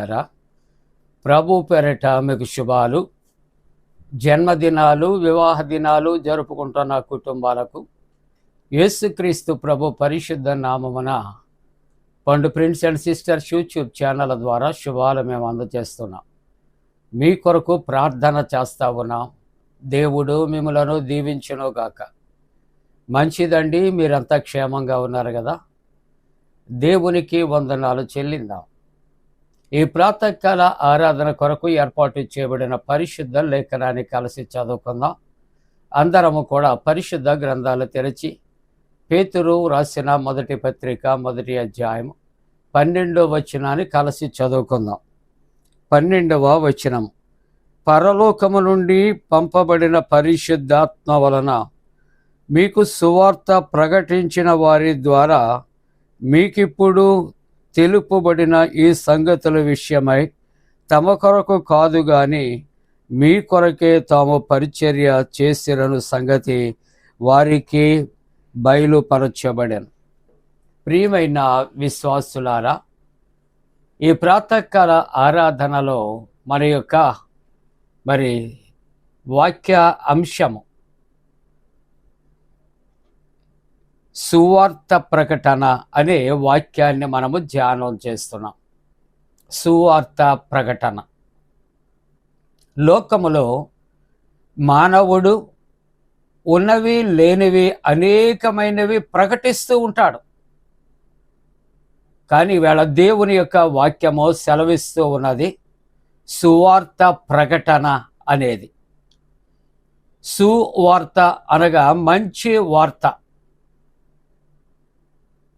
ప్రియులారా ప్రభు పెరట మీకు శుభాలు. జన్మదినాలు వివాహ దినాలు జరుపుకుంటున్న కుటుంబాలకు యేసుక్రీస్తు ప్రభు పరిశుద్ధ నామమున Pandu prince and sisters YouTube channel ద్వారా శుభాలు మేము అందజేస్తున్నాం. మీ కొరకు ప్రార్థన చేస్తా ఉన్నాం. దేవుడు మిమ్మలను దీవించునుగాక. మంచిదండి మీరంతా క్షేమంగా ఉన్నారు కదా. దేవునికి వందనాలు చెల్లిందాం. ఈ ప్రాతకాల ఆరాధన కొరకు ఏర్పాటు చేయబడిన పరిశుద్ధ లేఖనాన్ని కలిసి చదువుకుందాం. అందరము కూడా పరిశుద్ధ గ్రంథాలు తెరిచి పేతురు రాసిన మొదటి పత్రిక మొదటి అధ్యాయం పన్నెండవ వచనాన్ని కలిసి చదువుకుందాం. పన్నెండవ వచనం పరలోకము నుండి పంపబడిన పరిశుద్ధాత్మ వలన మీకు సువార్త ప్రకటించిన వారి ద్వారా మీకిప్పుడు తెలుపబడిన ఈ సంగతుల విషయమై తమ కొరకు కాదు గాని మీ కొరకే తాము పరిచర్య చేసిరను సంగతి వారికి బయలుపరచబడను. ప్రియమైన విశ్వాసులారా ఈ ప్రాతకాల ఆరాధనలో మన యొక్క మరి వాక్య అంశము సువార్త ప్రకటన అనే వాక్యాన్ని మనము ధ్యానం చేస్తున్నాం. సువార్త ప్రకటన. లోకములో మానవుడు ఉన్నవి లేనివి అనేకమైనవి ప్రకటిస్తూ ఉంటాడు. కానీ వేళ దేవుని యొక్క వాక్యము సెలవిస్తూ ఉన్నది సువార్త ప్రకటన అనేది. సువార్త అనగా మంచి వార్త.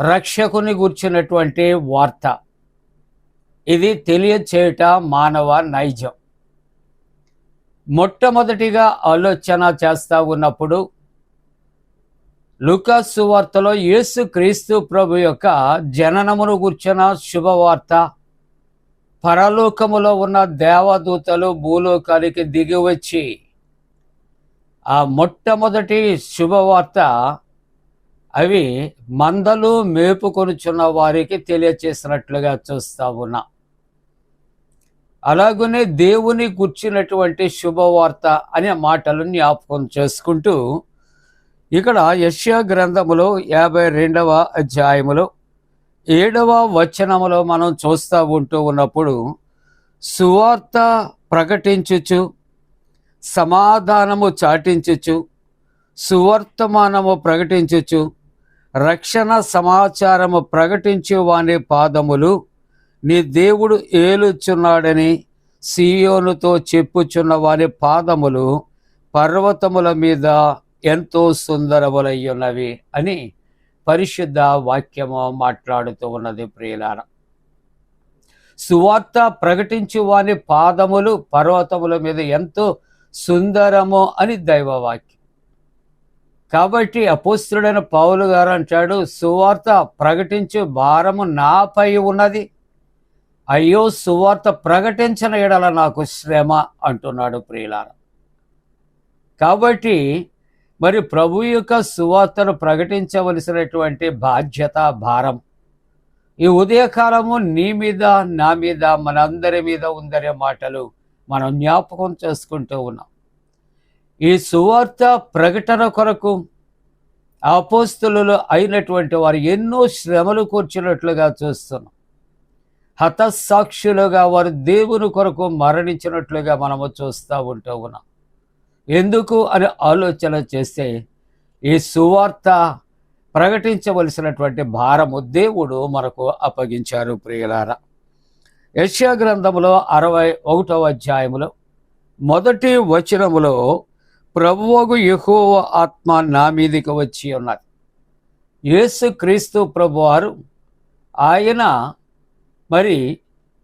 రక్షకుని గుర్చినటువంటి వార్త. ఇది తెలియచేయుట మానవ నైజం. మొట్టమొదటిగా ఆలోచన చేస్తూ ఉన్నప్పుడు లుకాసు వార్తలో యేసు క్రీస్తు ప్రభు యొక్క జననమును గుర్చిన శుభవార్త. పరలోకములో ఉన్న దేవదూతలు భూలోకానికి దిగి వచ్చి ఆ మొట్టమొదటి శుభవార్త అవి మందలు మేపుకొనుచున్న వారికి తెలియచేసినట్లుగా చూస్తా ఉన్నా. అలాగనే దేవుని కూర్చున్నటువంటి శుభవార్త అనే మాటలు జ్ఞాపకం చేసుకుంటూ ఇక్కడ యశ్యా గ్రంథములో యాభై రెండవ అధ్యాయములో ఏడవ వచనములో మనం చూస్తూ ఉంటూ ఉన్నప్పుడు సువార్త ప్రకటించుచు సమాధానము చాటించుచు సువర్తమానము ప్రకటించుచు రక్షణ సమాచారము ప్రకటించు వాని పాదములు. నీ దేవుడు ఏలుచున్నాడని సియోనుతో చెప్పుచున్న వాని పాదములు పర్వతముల మీద ఎంతో సుందరములయ్యున్నవి అని పరిశుద్ధ వాక్యము మాట్లాడుతూ ఉన్నది ప్రియులార. సువార్త ప్రకటించు వాని పాదములు పర్వతముల మీద ఎంతో సుందరము అని దైవవాక్యం. కాబట్టి అపోస్తుడైన పౌలు గారు అంటాడు సువార్త ప్రకటించు భారము నాపై ఉన్నది. అయ్యో సువార్త ప్రకటించిన ఎడల నాకు శ్రమ అంటున్నాడు ప్రియులార. కాబట్టి మరి ప్రభు యొక్క సువార్తను ప్రకటించవలసినటువంటి బాధ్యత భారం ఈ ఉదయకాలము నీ మీద నా మీద మనందరి మీద ఉందనే మాటలు మనం జ్ఞాపకం చేసుకుంటూ ఉన్నాం. ఈ సువార్త ప్రకటన కొరకు అపోస్తులు అయినటువంటి వారు ఎన్నో శ్రమలు కూర్చున్నట్లుగా చూస్తున్నాం. హతసాక్షులుగా వారు దేవుని కొరకు మరణించినట్లుగా మనము చూస్తూ ఉంటూ ఉన్నాం. ఎందుకు అని ఆలోచన చేస్తే ఈ సువార్త ప్రకటించవలసినటువంటి భారము దేవుడు మనకు అప్పగించారు ప్రియులారా. యశ్యా గ్రంథములో అరవై ఒకటవ అధ్యాయములో మొదటి వచనములో ప్రభువుకు యెహోవ ఆత్మ నా మీదకి వచ్చి ఉన్నది. యేసు క్రీస్తు ప్రభువారు ఆయన మరి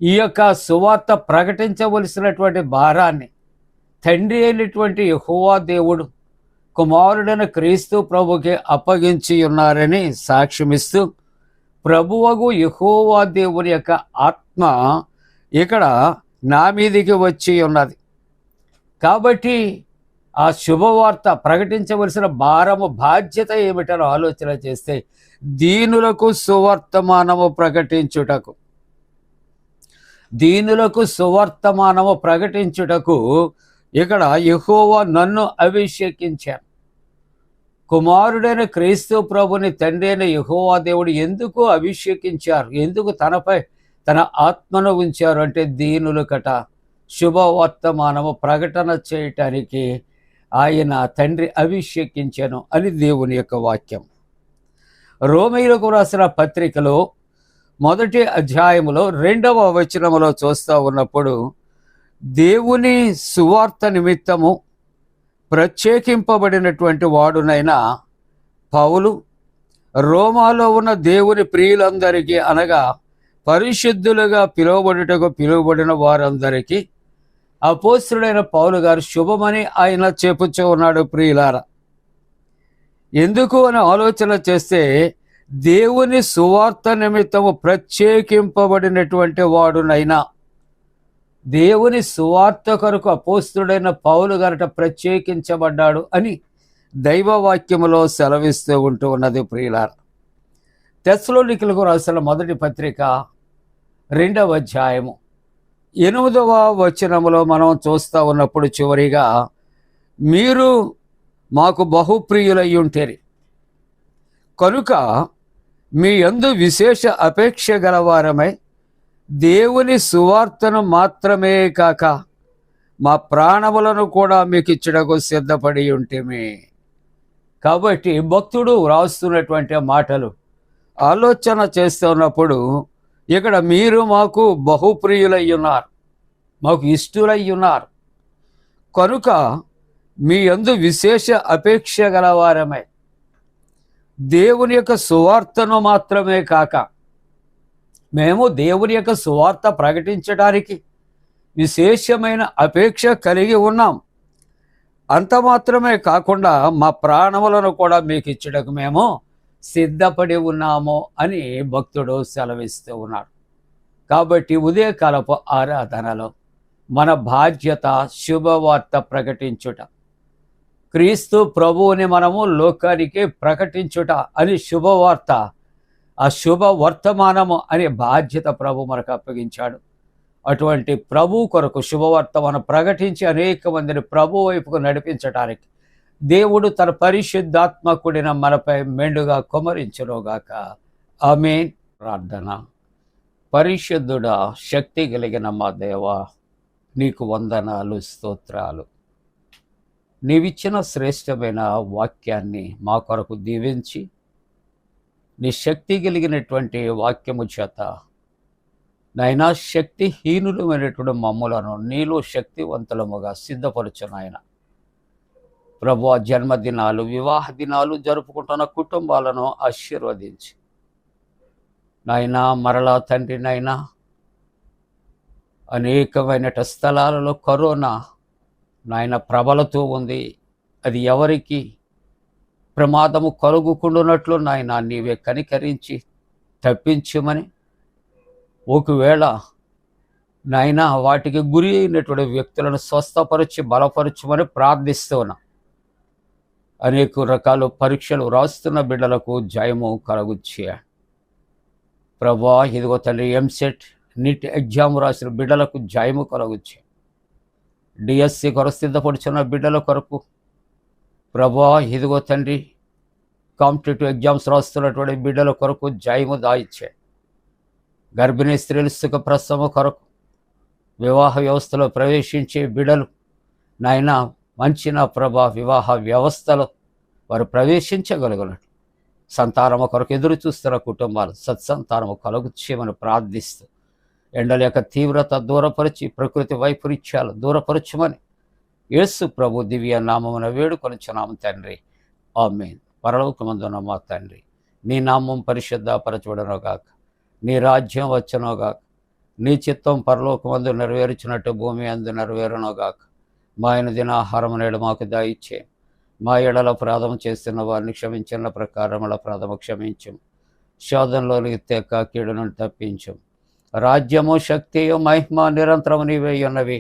ఈ యొక్క సువార్త ప్రకటించవలసినటువంటి భారాన్ని తండ్రి అయినటువంటి యహోవా దేవుడు కుమారుడైన క్రీస్తు ప్రభుకి అప్పగించి ఉన్నారని సాక్ష్యమిస్తూ ప్రభువగు యహోవా దేవుని యొక్క ఆత్మ ఇక్కడ నా మీదికి వచ్చి ఉన్నది. కాబట్టి ఆ శుభవార్త ప్రకటించవలసిన భారము బాధ్యత ఏమిటని ఆలోచన చేస్తే దీనులకు సువర్తమానము ప్రకటించుటకు. దీనులకు సువర్తమానము ప్రకటించుటకు ఇక్కడ యహోవా నన్ను అభిషేకించాను కుమారుడైన క్రీస్తు ప్రభుని తండ్రి అయిన దేవుడు ఎందుకు అభిషేకించారు? ఎందుకు తనపై తన ఆత్మను ఉంచారు? అంటే దీనులు కట శుభవర్తమానము ప్రకటన చేయటానికి ఆయన తండ్రి అభిషేకించాను అని దేవుని యొక్క వాక్యం. రోమీలకు రాసిన పత్రికలో మొదటి అధ్యాయములో రెండవ వచనములో చూస్తూ ఉన్నప్పుడు దేవుని సువార్త నిమిత్తము ప్రత్యేకింపబడినటువంటి వాడునైన పౌలు రోమాలో ఉన్న దేవుని ప్రియులందరికీ అనగా పరిశుద్ధులుగా పిలువబడుటకు పిలువబడిన వారందరికీ అపోస్తుడైన పౌలు గారు శుభమని ఆయన చేపుచ్చు ఉన్నాడు ప్రియులార. ఎందుకు అని ఆలోచన చేస్తే దేవుని సువార్త నిమిత్తము ప్రత్యేకింపబడినటువంటి వాడునైనా. దేవుని సువార్త కొరకు అపోస్తుడైన పౌలు గారట ప్రత్యేకించబడ్డాడు అని దైవవాక్యములో సెలవిస్తూ ఉంటూ ఉన్నది ప్రియులార. తెస్లోనికులకు రాసిన మొదటి పత్రిక రెండవ అధ్యాయము. ఎనిమిదవ వచనములో మనం చూస్తూ ఉన్నప్పుడు చివరిగా మీరు మాకు బహుప్రియులై ఉంటేరి. కనుక మీ యందు విశేష అపేక్ష గలవారమై దేవుని సువార్తను మాత్రమే కాక మా ప్రాణములను కూడా మీకు ఇచ్చడకు సిద్ధపడి ఉంటేమే. కాబట్టి భక్తుడు వ్రాస్తున్నటువంటి మాటలు ఆలోచన చేస్తున్నప్పుడు ఇక్కడ మీరు మాకు బహుప్రియులై ఉన్నారు మాకు ఇష్టులై ఉన్నారు కనుక మీ అందు విశేష అపేక్ష గలవారమే. దేవుని యొక్క సువార్తను మాత్రమే కాక మేము దేవుని యొక్క సువార్త ప్రకటించడానికి విశేషమైన అపేక్ష కలిగి ఉన్నాం. అంత మాత్రమే కాకుండా మా ప్రాణములను కూడా మీకు ఇచ్చడానికి మేము సిద్ధపడి ఉన్నామో అని భక్తుడు సెలవిస్తూ ఉన్నాడు. కాబట్టి ఉదయకాలపు ఆరాధనలో మన బాధ్యత శుభవార్త ప్రకటించుట. క్రీస్తు ప్రభువుని మనము లోకానికి ప్రకటించుట అని శుభవార్త ఆ శుభ వర్తమానము అనే బాధ్యత ప్రభు మనకు అప్పగించాడు. అటువంటి ప్రభు కొరకు శుభవార్త మనం ప్రకటించి అనేక మందిని ప్రభు వైపుకు నడిపించడానికి దేవుడు తన పరిశుద్ధాత్మ కూడిన మనపై మెండుగా కుమరించునుగాక. ఆమె ప్రార్థన. పరిశుద్ధుడా శక్తి కలిగిన మా దేవ నీకు వందనాలు స్తోత్రాలు. నీవిచ్చిన శ్రేష్టమైన వాక్యాన్ని మా కొరకు దీవించి నీ శక్తి కలిగినటువంటి వాక్యము చేత నైనా శక్తిహీనులమైనటువంటి మమ్ములను నీలో శక్తివంతులముగా సిద్ధపరచు నాయన. ప్రభు జన్మదినాలు వివాహ దినాలు జరుపుకుంటున్న కుటుంబాలను ఆశీర్వదించి. నాయనా మరలా తండ్రి నాయనా అనేకమైన స్థలాలలో కరోనా నాయన ప్రబలతో ఉంది. అది ఎవరికి ప్రమాదము కలుగుకుండునట్లు నాయన నీవే కనికరించి తప్పించమని. ఒకవేళ నాయన వాటికి గురి అయినటువంటి వ్యక్తులను స్వస్థపరిచి బలపరచమని ప్రార్థిస్తున్నాను అనేక రకాల పరీక్షలు రాస్తున్న బిడ్డలకు జయము కలగుచ్చే ప్రభా ఇదిగో తల్లి ఎంసెట్ నీట్ ఎగ్జామ్ రాసిన బిడ్డలకు జయము కలగుచ్చే డిఎస్సి కొరకు సిద్ధపడుచున్న బిడ్డల కొరకు ప్రభా ఇదిగో తండ్రి కాంపిటేటివ్ ఎగ్జామ్స్ రాస్తున్నటువంటి బిడ్డల కొరకు జయము దాయిచ్చే గర్భిణీ స్త్రీలు సుఖ ప్రసవ కొరకు వివాహ వ్యవస్థలో ప్రవేశించే బిడలు నాయన మంచిన ప్రభ ప్రభా వివాహ వ్యవస్థలో వారు ప్రవేశించగలగలరు సంతానము కొరకు ఎదురు చూస్తున్న కుటుంబాలు సత్సంతానము కలుగు ప్రార్థిస్తూ ఎండల యొక్క తీవ్రత దూరపరిచి ప్రకృతి వైపరీత్యాలు దూరపరచమని యేసు ప్రభు దివ్య నామమున వేడుకొనిచున్నాము తండ్రి. ఆమె పరలోకమందున మా తండ్రి నీ నామం పరిశుద్ధపరచబడనోగాక నీ రాజ్యం వచ్చనోగాక నీ చిత్తం పరలోకమందు నెరవేర్చినట్టు భూమి అందు నెరవేరునోగాక మా ఆయన దినాహారం నేడు మాకు దాయిచ్చే. మా ఎడల అపరాధం చేస్తున్న వారిని క్షమించిన ప్రకారముల అపరాధము క్షమించం శోధనలోనికి తెక్క కీడును తప్పించం రాజ్యము శక్తియు మహిమ నిరంతరము నీవే ఉన్నవి.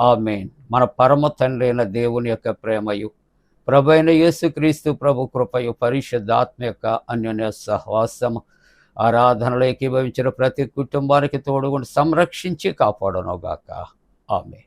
ఆమెన్. మన పరమ తండ్రి అయిన దేవుని యొక్క ప్రేమయు ప్రభు అయిన యేసుక్రీస్తు ప్రభు కృపయు పరిశుద్ధాత్మ యొక్క అన్యోన్య సహవాసము ఆరాధనలో ఏకీభవించిన ప్రతి కుటుంబానికి తోడుగుండి సంరక్షించి కాపాడనుగాక. ఆమె